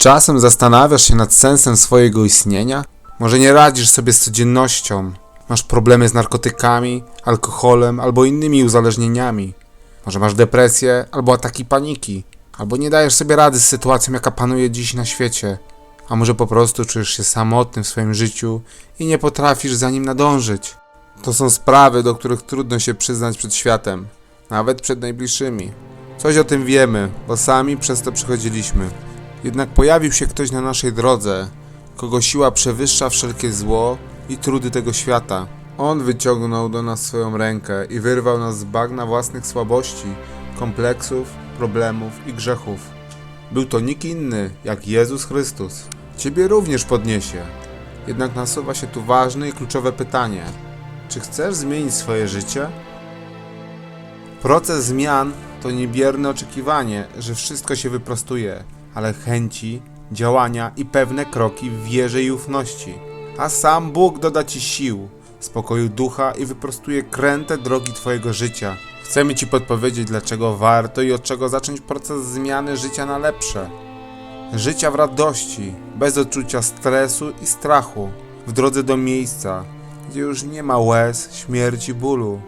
czasem zastanawiasz się nad sensem swojego istnienia? Może nie radzisz sobie z codziennością? Masz problemy z narkotykami, alkoholem albo innymi uzależnieniami? Może masz depresję albo ataki paniki? Albo nie dajesz sobie rady z sytuacją, jaka panuje dziś na świecie? A może po prostu czujesz się samotny w swoim życiu i nie potrafisz za nim nadążyć? To są sprawy, do których trudno się przyznać przed światem, nawet przed najbliższymi. Coś o tym wiemy, bo sami przez to przechodziliśmy. Jednak pojawił się ktoś na naszej drodze, kogo siła przewyższa wszelkie zło i trudy tego świata. On wyciągnął do nas swoją rękę i wyrwał nas z bagna własnych słabości, kompleksów, problemów i grzechów. Był to nikt inny jak Jezus Chrystus. Ciebie również podniesie. Jednak nasuwa się tu ważne i kluczowe pytanie: czy chcesz zmienić swoje życie? Proces zmian to niebierne oczekiwanie, że wszystko się wyprostuje, ale chęci, działania i pewne kroki w wierze i ufności. A sam Bóg doda ci sił, spokoju ducha i wyprostuje kręte drogi Twojego życia. Chcemy Ci podpowiedzieć, dlaczego warto i od czego zacząć proces zmiany życia na lepsze. Życia w radości, bez odczucia stresu i strachu, w drodze do miejsca, gdzie już nie ma łez, śmierci, bólu,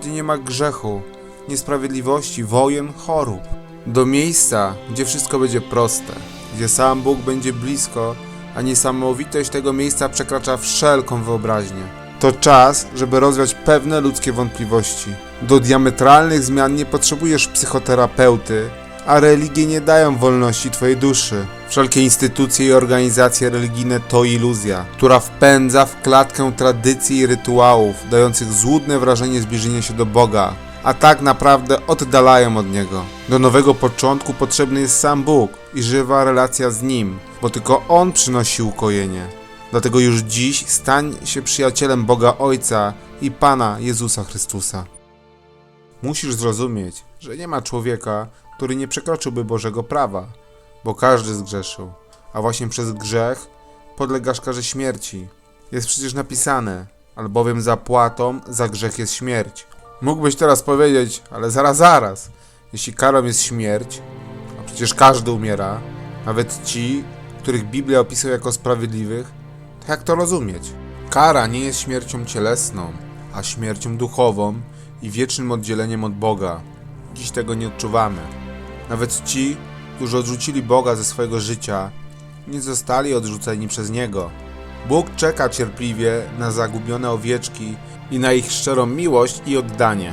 gdzie nie ma grzechu, niesprawiedliwości, wojen, chorób. Do miejsca, gdzie wszystko będzie proste, gdzie sam Bóg będzie blisko, a niesamowitość tego miejsca przekracza wszelką wyobraźnię. To czas, żeby rozwiać pewne ludzkie wątpliwości. Do diametralnych zmian nie potrzebujesz psychoterapeuty, a religie nie dają wolności Twojej duszy. Wszelkie instytucje i organizacje religijne to iluzja, która wpędza w klatkę tradycji i rytuałów, dających złudne wrażenie zbliżenia się do Boga, a tak naprawdę oddalają od Niego. Do nowego początku potrzebny jest sam Bóg i żywa relacja z Nim, bo tylko On przynosi ukojenie. Dlatego już dziś stań się przyjacielem Boga Ojca i Pana Jezusa Chrystusa. Musisz zrozumieć, że nie ma człowieka, który nie przekroczyłby Bożego prawa, bo każdy zgrzeszył, a właśnie przez grzech podlegasz karze śmierci. Jest przecież napisane, albowiem zapłatą za grzech jest śmierć. Mógłbyś teraz powiedzieć, ale zaraz, zaraz. Jeśli karą jest śmierć, a przecież każdy umiera, nawet ci, których Biblia opisuje jako sprawiedliwych, to jak to rozumieć? Kara nie jest śmiercią cielesną, a śmiercią duchową i wiecznym oddzieleniem od Boga. Dziś tego nie odczuwamy. Nawet ci, którzy odrzucili Boga ze swojego życia, nie zostali odrzuceni przez Niego. Bóg czeka cierpliwie na zagubione owieczki i na ich szczerą miłość i oddanie.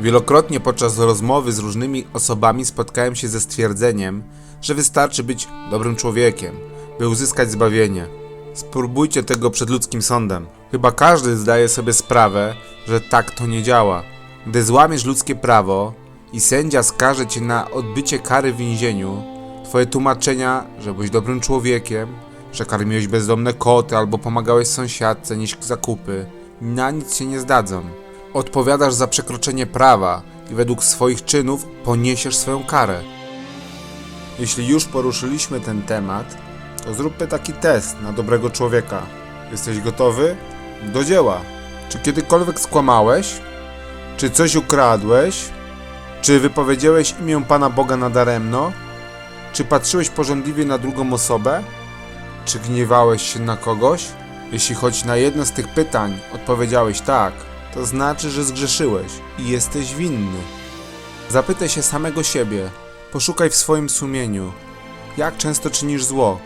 Wielokrotnie podczas rozmowy z różnymi osobami spotkałem się ze stwierdzeniem, że wystarczy być dobrym człowiekiem, by uzyskać zbawienie. Spróbujcie tego przed ludzkim sądem. Chyba każdy zdaje sobie sprawę, że tak to nie działa. Gdy złamiesz ludzkie prawo i sędzia skaże cię na odbycie kary w więzieniu, twoje tłumaczenia, że byłeś dobrym człowiekiem, że karmiłeś bezdomne koty albo pomagałeś sąsiadce nieść zakupy, na nic się nie zdadzą. Odpowiadasz za przekroczenie prawa i według swoich czynów poniesiesz swoją karę. Jeśli już poruszyliśmy ten temat, to zróbmy taki test na dobrego człowieka. Jesteś gotowy? Do dzieła. Czy kiedykolwiek skłamałeś? Czy coś ukradłeś? Czy wypowiedziałeś imię Pana Boga nadaremno? Czy patrzyłeś porządliwie na drugą osobę? Czy gniewałeś się na kogoś? Jeśli choć na jedno z tych pytań odpowiedziałeś tak, to znaczy, że zgrzeszyłeś i jesteś winny. Zapytaj się samego siebie, poszukaj w swoim sumieniu, jak często czynisz zło.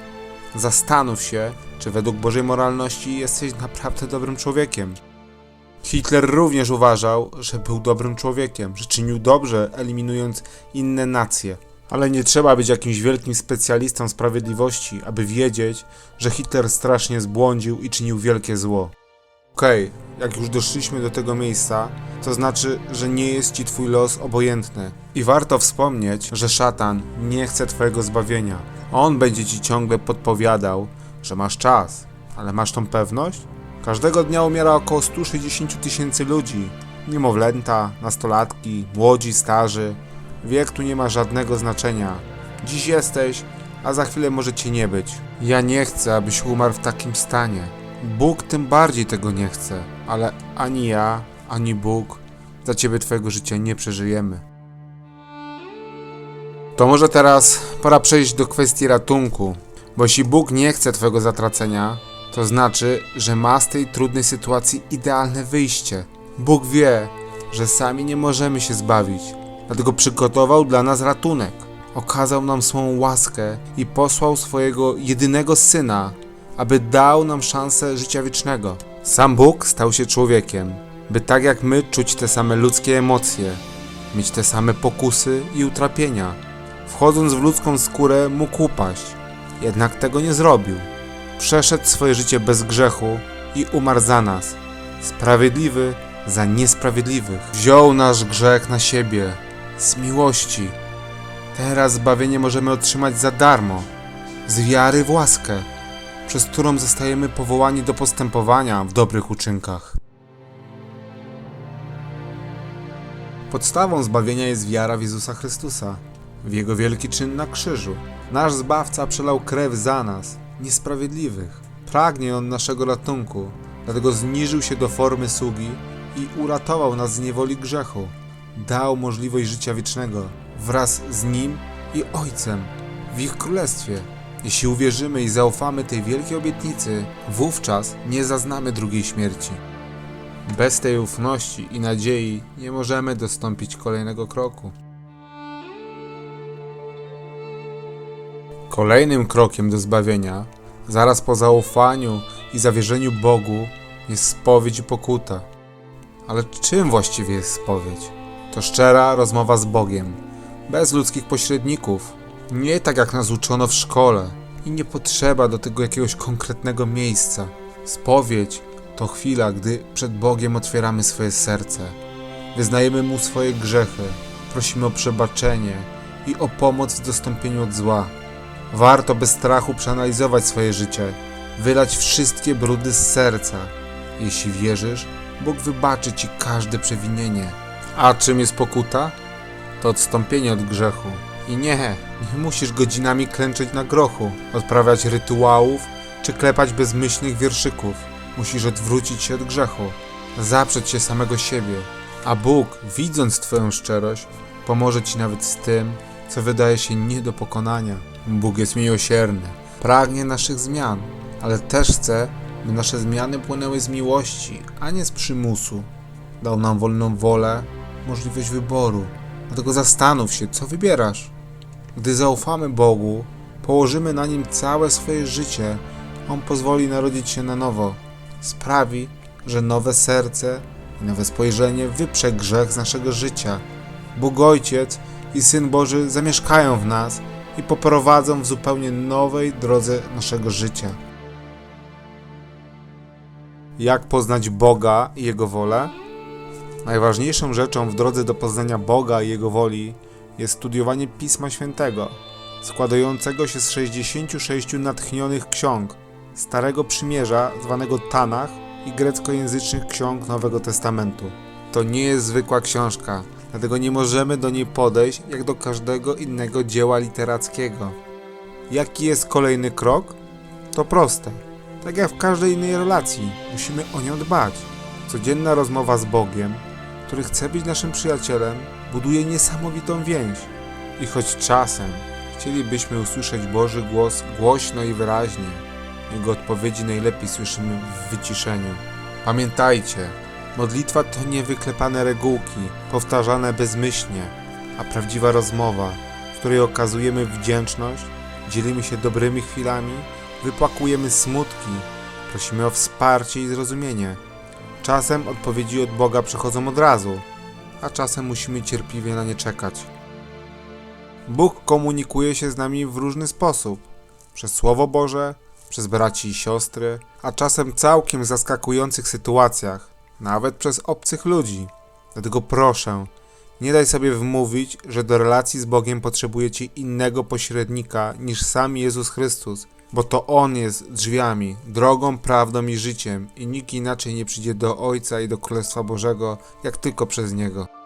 Zastanów się, czy według Bożej moralności jesteś naprawdę dobrym człowiekiem. Hitler również uważał, że był dobrym człowiekiem, że czynił dobrze, eliminując inne nacje. Ale nie trzeba być jakimś wielkim specjalistą sprawiedliwości, aby wiedzieć, że Hitler strasznie zbłądził i czynił wielkie zło. Okej, jak już doszliśmy do tego miejsca, to znaczy, że nie jest ci twój los obojętny. I warto wspomnieć, że szatan nie chce twojego zbawienia. On będzie ci ciągle podpowiadał, że masz czas, ale masz tą pewność? Każdego dnia umiera około 160 tysięcy ludzi. Niemowlęta, nastolatki, młodzi, starzy. Wiek tu nie ma żadnego znaczenia. Dziś jesteś, a za chwilę może cię nie być. Ja nie chcę, abyś umarł w takim stanie. Bóg tym bardziej tego nie chce, ale ani ja, ani Bóg za ciebie twojego życia nie przeżyjemy. To może teraz pora przejść do kwestii ratunku, bo jeśli Bóg nie chce Twojego zatracenia, to znaczy, że ma z tej trudnej sytuacji idealne wyjście. Bóg wie, że sami nie możemy się zbawić, dlatego przygotował dla nas ratunek. Okazał nam swą łaskę i posłał swojego jedynego syna, aby dał nam szansę życia wiecznego. Sam Bóg stał się człowiekiem, by tak jak my czuć te same ludzkie emocje, mieć te same pokusy i utrapienia. Wchodząc w ludzką skórę mógł upaść, jednak tego nie zrobił. Przeszedł swoje życie bez grzechu i umarł za nas. Sprawiedliwy za niesprawiedliwych. Wziął nasz grzech na siebie z miłości. Teraz zbawienie możemy otrzymać za darmo, z wiary w łaskę, przez którą zostajemy powołani do postępowania w dobrych uczynkach. Podstawą zbawienia jest wiara w Jezusa Chrystusa, w Jego wielki czyn na krzyżu. Nasz Zbawca przelał krew za nas, niesprawiedliwych. Pragnie On naszego ratunku, dlatego zniżył się do formy sługi i uratował nas z niewoli grzechu. Dał możliwość życia wiecznego wraz z Nim i Ojcem w ich królestwie. Jeśli uwierzymy i zaufamy tej wielkiej obietnicy, wówczas nie zaznamy drugiej śmierci. Bez tej ufności i nadziei nie możemy dostąpić kolejnego kroku. Kolejnym krokiem do zbawienia, zaraz po zaufaniu i zawierzeniu Bogu, jest spowiedź i pokuta. Ale czym właściwie jest spowiedź? To szczera rozmowa z Bogiem, bez ludzkich pośredników. Nie tak jak nas uczono w szkole i nie potrzeba do tego jakiegoś konkretnego miejsca. Spowiedź to chwila, gdy przed Bogiem otwieramy swoje serce. Wyznajemy Mu swoje grzechy, prosimy o przebaczenie i o pomoc w dostąpieniu od zła. Warto bez strachu przeanalizować swoje życie, wylać wszystkie brudy z serca. Jeśli wierzysz, Bóg wybaczy Ci każde przewinienie. A czym jest pokuta? To odstąpienie od grzechu. I nie, nie musisz godzinami klęczeć na grochu, odprawiać rytuałów czy klepać bezmyślnych wierszyków. Musisz odwrócić się od grzechu, zaprzeć się samego siebie. A Bóg, widząc Twoją szczerość, pomoże Ci nawet z tym, co wydaje się nie do pokonania. Bóg jest miłosierny, pragnie naszych zmian, ale też chce, by nasze zmiany płynęły z miłości, a nie z przymusu. Dał nam wolną wolę, możliwość wyboru. Dlatego zastanów się, co wybierasz. Gdy zaufamy Bogu, położymy na Nim całe swoje życie, On pozwoli narodzić się na nowo. Sprawi, że nowe serce i nowe spojrzenie wyprze grzech z naszego życia. Bóg Ojciec i Syn Boży zamieszkają w nas i poprowadzą w zupełnie nowej drodze naszego życia. Jak poznać Boga i Jego wolę? Najważniejszą rzeczą w drodze do poznania Boga i Jego woli jest studiowanie Pisma Świętego, składającego się z 66 natchnionych ksiąg Starego Przymierza, zwanego Tanach, i greckojęzycznych ksiąg Nowego Testamentu. To nie jest zwykła książka, dlatego nie możemy do niej podejść jak do każdego innego dzieła literackiego. Jaki jest kolejny krok? To proste. Tak jak w każdej innej relacji, musimy o nią dbać. Codzienna rozmowa z Bogiem, który chce być naszym przyjacielem, buduje niesamowitą więź. I choć czasem chcielibyśmy usłyszeć Boży głos głośno i wyraźnie, jego odpowiedzi najlepiej słyszymy w wyciszeniu. Pamiętajcie, modlitwa to nie wyklepane regułki, powtarzane bezmyślnie, a prawdziwa rozmowa, w której okazujemy wdzięczność, dzielimy się dobrymi chwilami, wypłakujemy smutki, prosimy o wsparcie i zrozumienie. Czasem odpowiedzi od Boga przychodzą od razu, a czasem musimy cierpliwie na nie czekać. Bóg komunikuje się z nami w różny sposób. Przez Słowo Boże, przez braci i siostry, a czasem całkiem zaskakujących sytuacjach, nawet przez obcych ludzi. Dlatego proszę, nie daj sobie wmówić, że do relacji z Bogiem potrzebujecie innego pośrednika niż sam Jezus Chrystus, bo to On jest drzwiami, drogą, prawdą i życiem i nikt inaczej nie przyjdzie do Ojca i do Królestwa Bożego, jak tylko przez Niego.